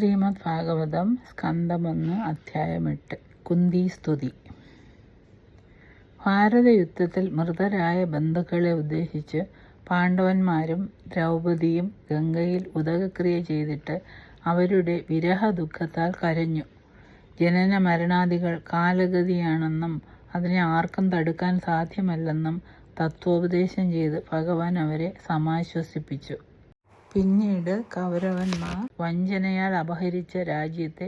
ശ്രീമദ് ഭാഗവതം സ്കന്ധമൊന്ന് അധ്യായമെട്ട് കുന്തി സ്തുതി. ഭാരതയുദ്ധത്തിൽ മൃതരായ ബന്ധുക്കളെ ഉദ്ദേശിച്ച് പാണ്ഡവന്മാരും ദ്രൗപദിയും ഗംഗയിൽ ഉദകക്രിയ ചെയ്തിട്ട് അവരുടെ വിരഹ ദുഃഖത്താൽ കരഞ്ഞു. ജനന മരണാദികൾ കാലഗതിയാണെന്നും അതിനെ ആർക്കും തടുക്കാൻ സാധ്യമല്ലെന്നും തത്വോപദേശം ചെയ്ത് ഭഗവാൻ അവരെ സമാശ്വസിപ്പിച്ചു. പിന്നീട് കൗരവന്മാർ വഞ്ചനയാൽ അപഹരിച്ച രാജ്യത്തെ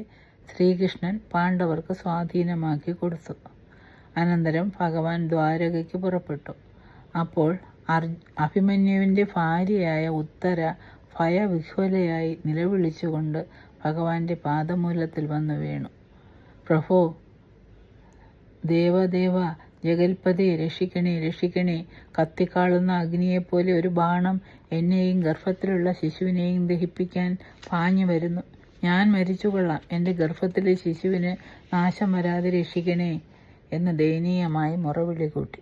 ശ്രീകൃഷ്ണൻ പാണ്ഡവർക്ക് സ്വാധീനമാക്കി കൊടുത്തു. അനന്തരം ഭഗവാൻ ദ്വാരകയ്ക്ക് പുറപ്പെട്ടു. അപ്പോൾ അർ അഭിമന്യുവിന്റെ ഭാര്യയായ ഉത്തര ഭയവിഹ്വലയായി നിലവിളിച്ചുകൊണ്ട് ഭഗവാന്റെ പാദമൂലത്തിൽ വന്നു വീണു. പ്രഭോ ദേവദേവ ജഗൽപതി രക്ഷിക്കണേ രക്ഷിക്കണേ. കത്തിക്കാളുന്ന അഗ്നിയെപ്പോലെ ഒരു ബാണം എന്നെയും ഗർഭത്തിലുള്ള ശിശുവിനെയും ദഹിപ്പിക്കാൻ പാഞ്ഞു വരുന്നു. ഞാൻ മരിച്ചുകൊള്ളാം എന്റെ ഗർഭത്തിലെ ശിശുവിന് നാശം വരാതെ രക്ഷിക്കണേ എന്ന് ദയനീയമായി മുറവിളി കൂട്ടി.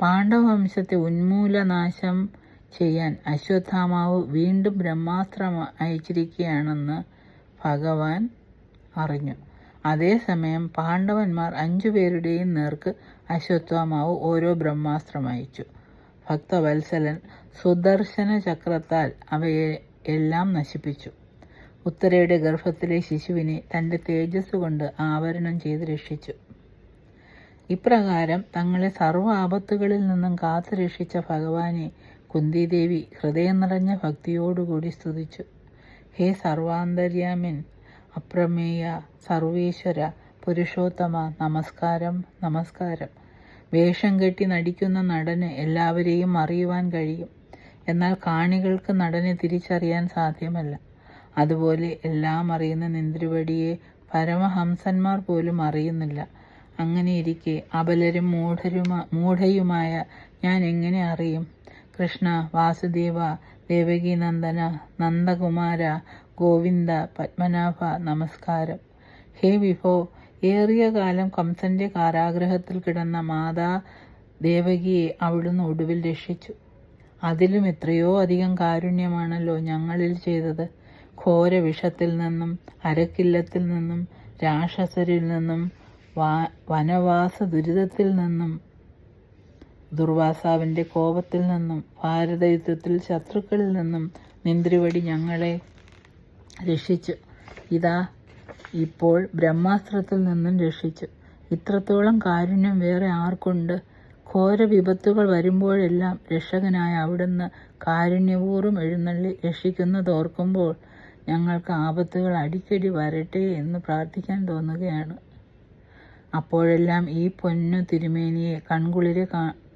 പാണ്ഡവവംശത്തെ ഉന്മൂലനാശം ചെയ്യാൻ അശ്വത്ഥാമാവ് വീണ്ടും ബ്രഹ്മാസ്ത്രം അയച്ചിരിക്കുകയാണെന്ന് ഭഗവാൻ അറിഞ്ഞു. അതേസമയം പാണ്ഡവന്മാർ അഞ്ചുപേരുടെയും നേർക്ക് അശ്വത്ഥാമാവ് ഓരോ ബ്രഹ്മാസ്ത്രം അയച്ചു ഭക്തവത്സലൻ സുദർശന ചക്രത്താൽ അവയെ എല്ലാം നശിപ്പിച്ചു. ഉത്തരയുടെ ഗർഭത്തിലെ ശിശുവിനെ തന്റെ തേജസ് കൊണ്ട് ആവരണം ചെയ്ത് രക്ഷിച്ചു. ഇപ്രകാരം തങ്ങളെ സർവ ആപത്തുകളിൽ നിന്നും കാത്തു രക്ഷിച്ച ഭഗവാനെ കുന്തിദേവി ഹൃദയം നിറഞ്ഞ ഭക്തിയോടുകൂടി സ്തുതിച്ചു. ഹേ സർവാന്തര്യാമിൻ അപ്രമേയ സർവേശ്വര പുരുഷോത്തമ നമസ്കാരം നമസ്കാരം. വേഷം കെട്ടി നടിക്കുന്ന നടന് എല്ലാവരെയും അറിയുവാൻ കഴിയും. എന്നാൽ കാണികൾക്ക് നടനെ തിരിച്ചറിയാൻ സാധ്യമല്ല. അതുപോലെ എല്ലാം അറിയുന്ന നിന്ദ്രുവടിയെ പരമഹംസന്മാർ പോലും അറിയുന്നില്ല. അങ്ങനെയിരിക്കെ അബലരും മൂഢരുമാ മൂഢയുമായ ഞാൻ എങ്ങനെ അറിയും? കൃഷ്ണ വാസുദേവ ദേവകീനന്ദന നന്ദകുമാര ഗോവിന്ദ പത്മനാഭ നമസ്കാരം. ഹേ വിഭോ ഏറിയ കാലം കംസന്റെ കാരാഗ്രഹത്തിൽ കിടന്ന മാതാ ദേവകിയെ അവിടുന്ന് ഒടുവിൽ രക്ഷിച്ചു. അതിലും എത്രയോ അധികം കാരുണ്യമാണല്ലോ ഞങ്ങളിൽ ചെയ്തത്. ഘോര വിഷത്തിൽ നിന്നും അരക്കില്ലത്തിൽ നിന്നും രാക്ഷസരിൽ നിന്നും വനവാസ ദുരിതത്തിൽ നിന്നും ദുർവാസാവിന്റെ കോപത്തിൽ നിന്നും ഭാരതയുദ്ധത്തിൽ ശത്രുക്കളിൽ നിന്നും നിന്ദ്രിവടി ഞങ്ങളെ രക്ഷിച്ചു. ഇതാ ഇപ്പോൾ ബ്രഹ്മാസ്ത്രത്തിൽ നിന്നും രക്ഷിച്ചു. ഇത്രത്തോളം കാരുണ്യം വേറെ ആർക്കുണ്ട്? ഘോര വിപത്തുകൾ വരുമ്പോഴെല്ലാം രക്ഷകനായ അവിടുന്ന് കാരുണ്യപൂർവം എഴുന്നള്ളി രക്ഷിക്കുന്നതോർക്കുമ്പോൾ ഞങ്ങൾക്ക് ആപത്തുകൾ അടിക്കടി വരട്ടെ എന്ന് പ്രാർത്ഥിക്കാൻ തോന്നുകയാണ്. അപ്പോഴെല്ലാം ഈ പൊന്നു തിരുമേനിയെ കൺകുളിരെ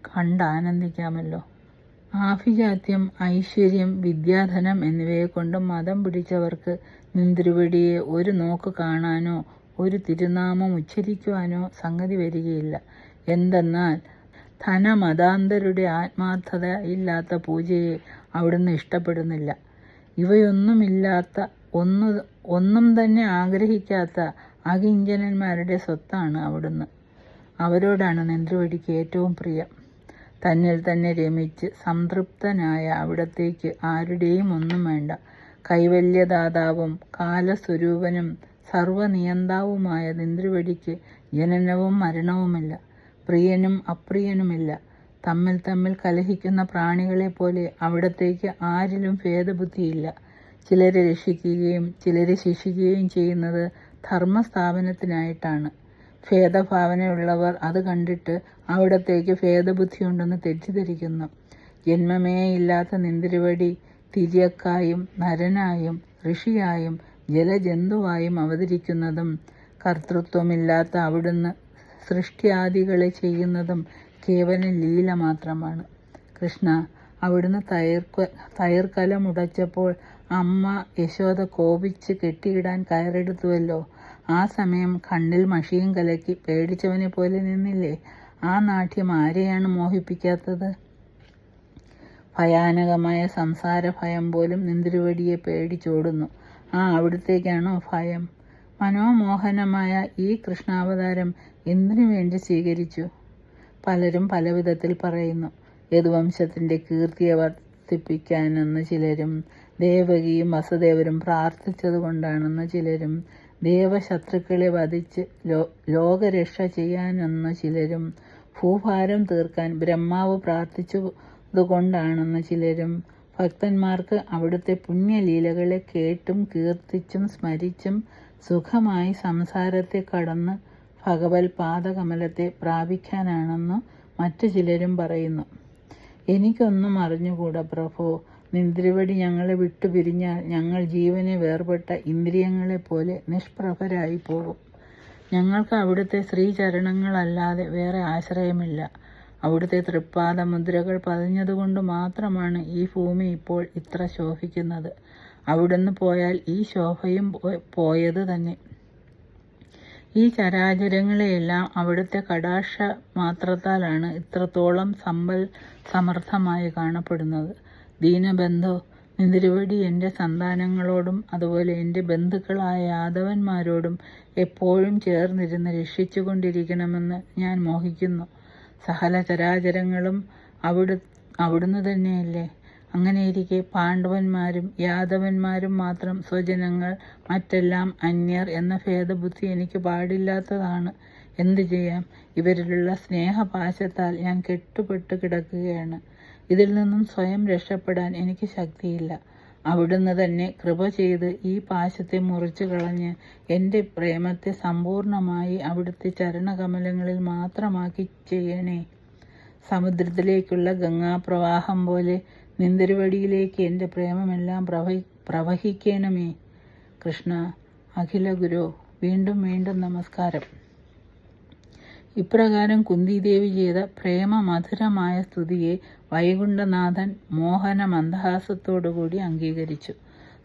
കണ്ട് ആനന്ദിക്കാമല്ലോ ആഭിജാത്യം ഐശ്വര്യം വിദ്യാധനം എന്നിവയെ കൊണ്ട് മതം പിടിച്ചവർക്ക് നിന്തിരുവടിയെ ഒരു നോക്ക് കാണാനോ ഒരു തിരുനാമം ഉച്ചരിക്കുവാനോ സംഗതി വരികയില്ല. എന്തെന്നാൽ ധനമതാന്തരുടെ ആത്മാർത്ഥത ഇല്ലാത്ത പൂജയെ അവിടുന്ന് ഇഷ്ടപ്പെടുന്നില്ല. ഇവയൊന്നുമില്ലാത്ത ഒന്ന് ഒന്നും തന്നെ ആഗ്രഹിക്കാത്ത അകിഞ്ചനന്മാരുടെ സ്വത്താണ് അവിടുന്ന്. അവരോടാണ് നെന്തുവടിക്ക് ഏറ്റവും പ്രിയം. തന്നിൽ തന്നെ രമിച്ച് സംതൃപ്തനായ അവിടത്തേക്ക് ആരുടെയും ഒന്നും വേണ്ട. കൈവല്യദാതാവും കാലസ്വരൂപനും സർവനിയന്താവുമായ നിന്ദ്രിവടിക്ക് ജനനവും മരണവുമില്ല. പ്രിയനും അപ്രിയനുമില്ല. തമ്മിൽ തമ്മിൽ കലഹിക്കുന്ന പ്രാണികളെ പോലെ അവിടത്തേക്ക് ആരിലും ഭേദബുദ്ധിയില്ല. ചിലരെ രക്ഷിക്കുകയും ചിലരെ ശിക്ഷിക്കുകയും ചെയ്യുന്നത് ധർമ്മസ്ഥാപനത്തിനായിട്ടാണ്. ഭേദഭാവനയുള്ളവർ അത് കണ്ടിട്ട് അവിടത്തേക്ക് ഭേദബുദ്ധിയുണ്ടെന്ന് തെറ്റിദ്ധരിക്കുന്നു. ജന്മമേ ഇല്ലാത്ത നിന്തിരുവടി തിര്യക്കായും നരനായും ഋഷിയായും ജലജന്തുവായും അവതരിക്കുന്നതും കർത്തൃത്വമില്ലാത്ത അവിടുന്ന് സൃഷ്ടിയാദികളെ ചെയ്യുന്നതും കേവലം ലീല മാത്രമാണ്. കൃഷ്ണ അവിടുന്ന് തയർക്ക തയർക്കലമുടച്ചപ്പോൾ അമ്മ യശോദ കോപിച്ച് കെട്ടിയിടാൻ കയറെടുത്തുവല്ലോ. ആ സമയം കണ്ണിൽ മഷിയും കലക്കി പേടിച്ചവനെ പോലെ നിന്നില്ലേ? ആ നാട്യം ആരെയാണ് മോഹിപ്പിക്കാത്തത്? ഭയാനകമായ സംസാര ഭയം പോലും നിന്തിരുവടിയെ പേടിച്ചോടുന്നു. ആ അവിടത്തേക്കാണോ ഭയം? മനോമോഹനമായ ഈ കൃഷ്ണാവതാരം എന്തിനു വേണ്ടി സ്വീകരിച്ചു? പലരും പല വിധത്തിൽ പറയുന്നു. യദുവംശത്തിന്റെ കീർത്തിയെ വർദ്ധിപ്പിക്കാനെന്ന് ചിലരും ദേവകിയും വസുദേവരും പ്രാർത്ഥിച്ചതുകൊണ്ടാണെന്ന് ചിലരും ദേവശത്രുക്കളെ വധിച്ച് ലോ ലോകരക്ഷ ചെയ്യാനെന്ന് ചിലരും ഭൂഭാരം തീർക്കാൻ ബ്രഹ്മാവ് പ്രാർത്ഥിച്ചതുകൊണ്ടാണെന്ന് ചിലരും ഭക്തന്മാർക്ക് അവിടുത്തെ പുണ്യലീലകളെ കേട്ടും കീർത്തിച്ചും സ്മരിച്ചും സുഖമായി സംസാരത്തെ കടന്ന് ഭഗവത് പാദകമലത്തെ പ്രാപിക്കാനാണെന്ന് മറ്റു ചിലരും പറയുന്നു. എനിക്കൊന്നും അറിഞ്ഞുകൂടാ പ്രഭോ. നിന്ദ്രിവടി ഞങ്ങളെ വിട്ടു പിരിഞ്ഞാൽ ഞങ്ങൾ ജീവനെ വേർപെട്ട ഇന്ദ്രിയങ്ങളെപ്പോലെ നിഷ്പ്രഭരായി പോകും. ഞങ്ങൾക്ക് അവിടുത്തെ ശ്രീചരണങ്ങളല്ലാതെ വേറെ ആശ്രയമില്ല. അവിടുത്തെ തൃപ്പാദ മുദ്രകൾ പതിഞ്ഞതുകൊണ്ട് മാത്രമാണ് ഈ ഭൂമി ഇപ്പോൾ ഇത്ര ശോഭിക്കുന്നത്. അവിടുന്ന് പോയാൽ ഈ ശോഭയും പോയത് തന്നെ. ഈ ചരാചരങ്ങളെയെല്ലാം അവിടുത്തെ കടാക്ഷ മാത്രത്താലാണ് ഇത്രത്തോളം സമ്പൽ സമർത്ഥമായി കാണപ്പെടുന്നത്. ദീനബന്ധോ നിരവധി എന്റെ സന്താനങ്ങളോടും അതുപോലെ എന്റെ ബന്ധുക്കളായ യാദവന്മാരോടും എപ്പോഴും ചേർന്നിരുന്ന് രക്ഷിച്ചുകൊണ്ടിരിക്കണമെന്ന് ഞാൻ മോഹിക്കുന്നു. സകല ചരാചരങ്ങളും അവിടു അവിടുന്ന് തന്നെയല്ലേ? അങ്ങനെയിരിക്കെ പാണ്ഡവന്മാരും യാദവന്മാരും മാത്രം സ്വജനങ്ങൾ മറ്റെല്ലാം അന്യർ എന്ന ഭേദബുദ്ധി എനിക്ക് പാടില്ലാത്തതാണ്. എന്തു ചെയ്യാം? ഇവരിലുള്ള സ്നേഹപാശത്താൽ ഞാൻ കെട്ടുപെട്ട് കിടക്കുകയാണ്. ഇതിൽ നിന്നും സ്വയം രക്ഷപ്പെടാൻ എനിക്ക് ശക്തിയില്ല. അവിടുന്ന് തന്നെ കൃപ ചെയ്ത് ഈ പാശത്തെ മുറിച്ചു കളഞ്ഞ് എന്റെ പ്രേമത്തെ സമ്പൂർണമായി അവിടുത്തെ ചരണകമലങ്ങളിൽ മാത്രമാക്കി ചെയ്യണേ. സമുദ്രത്തിലേക്കുള്ള ഗംഗാപ്രവാഹം പോലെ നിന്തിരുവടിയിലേക്ക് എന്റെ പ്രേമമെല്ലാം പ്രവഹി പ്രവഹിക്കണമേ. കൃഷ്ണ അഖില ഗുരു വീണ്ടും വീണ്ടും നമസ്കാരം. ഇപ്രകാരം കുന്തിദേവി ചെയ്ത പ്രേമ മധുരമായ സ്തുതിയെ വൈകുണ്ഠനാഥൻ മോഹന മന്ദഹാസത്തോടുകൂടി അംഗീകരിച്ചു.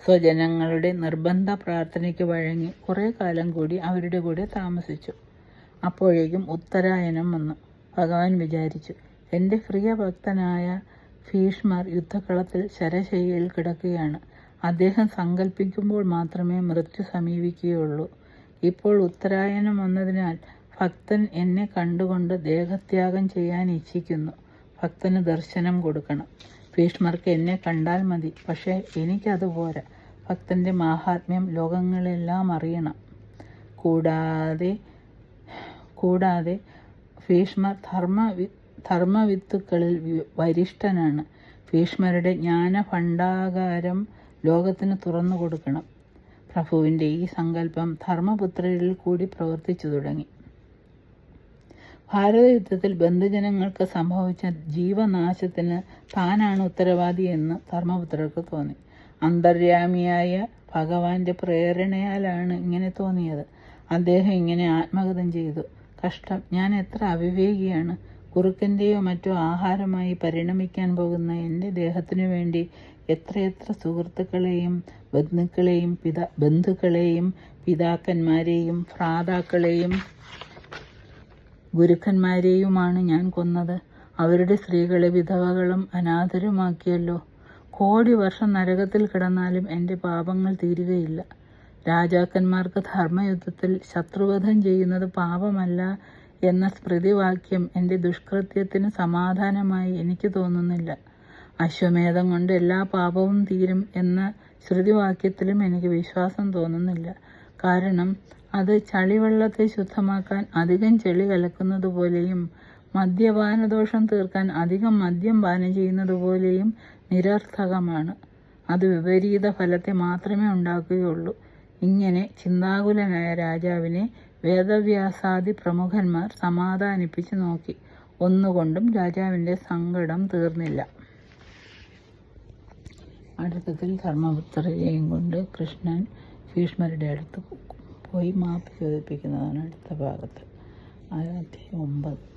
സ്വജനങ്ങളുടെ നിർബന്ധ പ്രാർത്ഥനയ്ക്ക് വഴങ്ങി കുറേ കാലം കൂടി അവരുടെ കൂടെ താമസിച്ചു. അപ്പോഴേക്കും ഉത്തരായനം വന്നു. ഭഗവാൻ വിചാരിച്ചു എന്റെ പ്രിയ ഭക്തനായ ഭീഷ്മർ യുദ്ധക്കളത്തിൽ ശരശയ്യയിൽ കിടക്കുകയാണ്. അദ്ദേഹം സങ്കല്പിക്കുമ്പോൾ മാത്രമേ മൃത്യു സമീപിക്കുകയുള്ളൂ. ഇപ്പോൾ ഉത്തരായനം വന്നതിനാൽ ഭക്തൻ എന്നെ കണ്ടുകൊണ്ട് ദേഹത്യാഗം ചെയ്യാൻ ഇച്ഛിക്കുന്നു. ഭക്തന് ദർശനം കൊടുക്കണം. ഭീഷ്മർക്ക് എന്നെ കണ്ടാൽ മതി. പക്ഷേ എനിക്കത് പോരാ. ഭക്തന്റെ മാഹാത്മ്യം ലോകങ്ങളെല്ലാം അറിയണം. കൂടാതെ കൂടാതെ ഭീഷ്മർ ധർമ്മ ധർമ്മവിത്തുക്കളിൽ വരിഷ്ഠനാണ്. ഭീഷ്മരുടെ ജ്ഞാന ഭണ്ഡാകാരം ലോകത്തിന് തുറന്നു കൊടുക്കണം പ്രഭുവിന്റെ ഈ സങ്കല്പം ധർമ്മപുത്രരിൽ കൂടി പ്രവർത്തിച്ചു തുടങ്ങി. ഭാരതയുദ്ധത്തിൽ ബന്ധുജനങ്ങൾക്ക് സംഭവിച്ച ജീവനാശത്തിന് താനാണ് ഉത്തരവാദി എന്ന് ധർമ്മപുത്രർക്ക് തോന്നി. അന്തർയാമിയായ ഭഗവാന്റെ പ്രേരണയാലാണ് ഇങ്ങനെ തോന്നിയത്. അദ്ദേഹം ഇങ്ങനെ ആത്മഗതം ചെയ്തു. കഷ്ടം. ഞാൻ എത്ര അവിവേകിയാണ്. കുറുക്കന്റെയോ മറ്റോ ആഹാരമായി പരിണമിക്കാൻ പോകുന്ന എന്റെ ദേഹത്തിനു വേണ്ടി എത്രയെത്ര സുഹൃത്തുക്കളെയും ബന്ധുക്കളെയും പിതാ ബന്ധുക്കളെയും പിതാക്കന്മാരെയും ഭ്രാതാക്കളെയും ഗുരുക്കന്മാരെയുമാണ് ഞാൻ കൊന്നത്. അവരുടെ സ്ത്രീകളെ വിധവകളും അനാഥരുമാക്കിയല്ലോ. കോടി വർഷം നരകത്തിൽ കിടന്നാലും എന്റെ പാപങ്ങൾ തീരുകയില്ല. രാജാക്കന്മാർക്ക് ധർമ്മയുദ്ധത്തിൽ ശത്രുവധം ചെയ്യുന്നത് പാപമല്ല എന്ന സ്മൃതിവാക്യം എന്റെ ദുഷ്കൃത്യത്തിന് സമാധാനമായി എനിക്ക് തോന്നുന്നില്ല. അശ്വമേധം കൊണ്ട് എല്ലാ പാപവും തീരും എന്ന ശ്രുതിവാക്യത്തിലും എനിക്ക് വിശ്വാസം തോന്നുന്നില്ല. കാരണം അത് ചളിവെള്ളത്തെ ശുദ്ധമാക്കാൻ അധികം ചെളി കലക്കുന്നത് പോലെയും മദ്യപാനദോഷം തീർക്കാൻ അധികം മദ്യം പാനം ചെയ്യുന്നത് പോലെയും നിരർത്ഥകമാണ്. അത് വിപരീത ഫലത്തെ മാത്രമേ ഉണ്ടാക്കുകയുള്ളൂ. ഇങ്ങനെ ചിന്താകുലനായ രാജാവിനെ വേദവ്യാസാദി പ്രമുഖന്മാർ സമാധാനിപ്പിച്ചു നോക്കി. ഒന്നുകൊണ്ടും രാജാവിന്റെ സങ്കടം തീർന്നില്ല. അടുത്തതിൽ ധർമ്മപുത്രരെയും കൊണ്ട് കൃഷ്ണൻ ഭീഷ്മരുടെ അടുത്ത് പോയി മാപ്പ് ചോദിപ്പിക്കുന്നതാണ് അടുത്ത ഭാഗത്ത്. അധ്യായം ഒമ്പത്.